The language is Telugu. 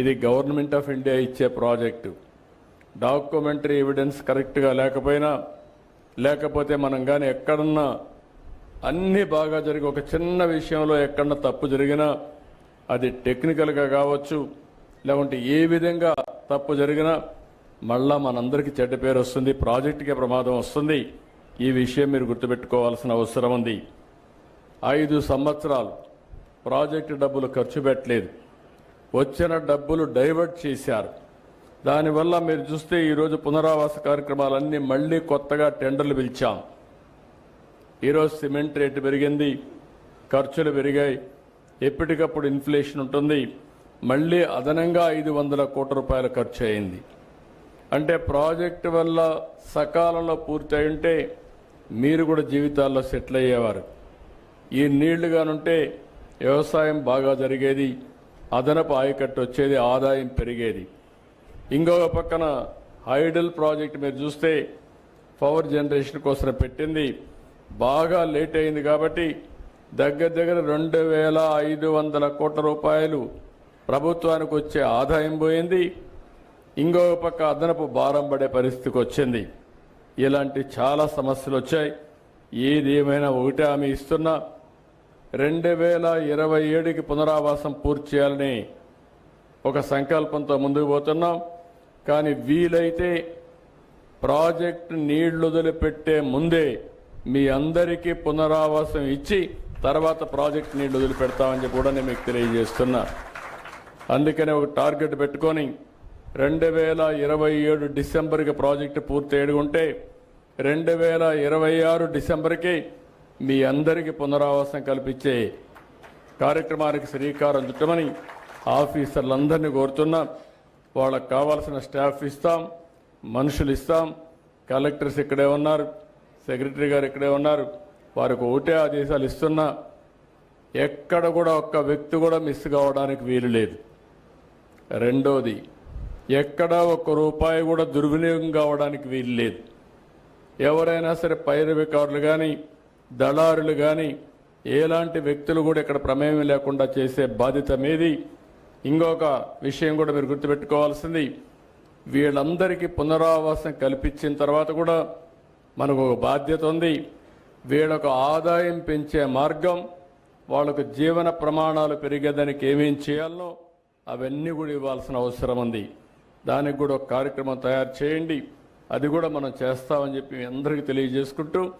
ఇది గవర్నమెంట్ ఆఫ్ ఇండియా ఇచ్చే ప్రాజెక్టు. డాక్యుమెంటరీ ఎవిడెన్స్ కరెక్ట్గా లేకపోయినా లేకపోతే మనం కానీ ఎక్కడన్నా అన్నీ బాగా జరిగి ఒక చిన్న విషయంలో ఎక్కడన్నా తప్పు జరిగినా అది టెక్నికల్గా కావచ్చు లేకుంటే ఏ విధంగా తప్పు జరిగినా మళ్ళా మనందరికీ చెడ్డ పేరు వస్తుంది ప్రాజెక్టుకే ప్రమాదం వస్తుంది. ఈ విషయం మీరు గుర్తుపెట్టుకోవాల్సిన అవసరం ఉంది. ఐదు సంవత్సరాలు ప్రాజెక్టు డబ్బులు ఖర్చు పెట్టలేదు. వచ్చిన డబ్బులు డైవర్ట్ చేశారు. దానివల్ల మీరు చూస్తే ఈరోజు పునరావాస కార్యక్రమాలన్నీ మళ్ళీ కొత్తగా టెండర్లు పిలిచాం. ఈరోజు సిమెంట్ రేటు పెరిగింది ఖర్చులు పెరిగాయి ఎప్పటికప్పుడు ఇన్ఫ్లేషన్ ఉంటుంది మళ్ళీ అదనంగా ఐదు వందల కోట్ల రూపాయల ఖర్చు అయింది. అంటే ప్రాజెక్టు వల్ల సకాలంలో పూర్తి ఉంటే మీరు కూడా జీవితాల్లో సెటిల్ అయ్యేవారు. ఈ నీళ్ళుగానుంటే వ్యవసాయం బాగా జరిగేది అదనపు ఆయకట్టు వచ్చేది ఆదాయం పెరిగేది. ఇంకొక పక్కన హైడల్ ప్రాజెక్ట్ మీరు చూస్తే పవర్ జనరేషన్ కోసం పెట్టింది. బాగా లేట్ అయింది కాబట్టి దగ్గర దగ్గర రెండు వేల ఐదు వందల కోట్ల రూపాయలు ప్రభుత్వానికి వచ్చే ఆదాయం పోయింది. ఇంకొక పక్క అదనపు భారం పడే పరిస్థితికి వచ్చింది. ఇలాంటి చాలా సమస్యలు వచ్చాయి. ఏది ఏమైనా ఒకటే ఆమె ఇస్తున్నా. రెండు వేల ఇరవై ఏడుకి పునరావాసం పూర్తి చేయాలని ఒక సంకల్పంతో ముందుకు పోతున్నాం. కానీ వీలైతే ప్రాజెక్ట్ నీళ్ళు వదిలిపెట్టే ముందే మీ అందరికీ పునరావాసం ఇచ్చి తర్వాత ప్రాజెక్ట్ నీళ్ళు వదిలిపెడతామని చెప్పి కూడా నేను మీకు తెలియజేస్తున్నా. అందుకనే ఒక టార్గెట్ పెట్టుకొని రెండు వేల ఇరవై ఏడు డిసెంబర్కి ప్రాజెక్టు పూర్తి ఉంటే రెండు వేల ఇరవై ఆరు డిసెంబర్కి మీ అందరికీ పునరావాసం కల్పించే కార్యక్రమానికి శ్రీకారం చుట్టమని ఆఫీసర్లందరినీ కోరుతున్నా. వాళ్ళకు కావాల్సిన స్టాఫ్ ఇస్తాం మనుషులు ఇస్తాం కలెక్టర్స్ ఇక్కడే ఉన్నారు సెక్రటరీ గారు ఇక్కడే ఉన్నారు. వారికి ఒకటే ఆదేశాలు ఇస్తున్నా. ఎక్కడ కూడా ఒక్క వ్యక్తి కూడా మిస్ కావడానికి వీలు లేదు. రెండోది ఎక్కడా ఒక్క రూపాయి కూడా దుర్వినియోగం కావడానికి వీలు లేదు. ఎవరైనా సరే పైరవికారులు కానీ దళారులు కానీ ఎలాంటి వ్యక్తులు కూడా ఇక్కడ ప్రమేయం లేకుండా చేసే బాధ్యత మీది. ఇంకొక విషయం కూడా మీరు గుర్తుపెట్టుకోవాల్సింది. వీళ్ళందరికీ పునరావాసం కల్పించిన తర్వాత కూడా మనకు ఒక బాధ్యత ఉంది. వీళ్ళకు ఆదాయం పెంచే మార్గం వాళ్ళకు జీవన ప్రమాణాలు పెరిగేదానికి ఏమేం చేయాలనో అవన్నీ కూడా ఇవ్వాల్సిన అవసరం ఉంది. దానికి కూడా ఒక కార్యక్రమం తయారు చేయండి. అది కూడా మనం చేస్తామని చెప్పి అందరికీ తెలియజేసుకుంటూ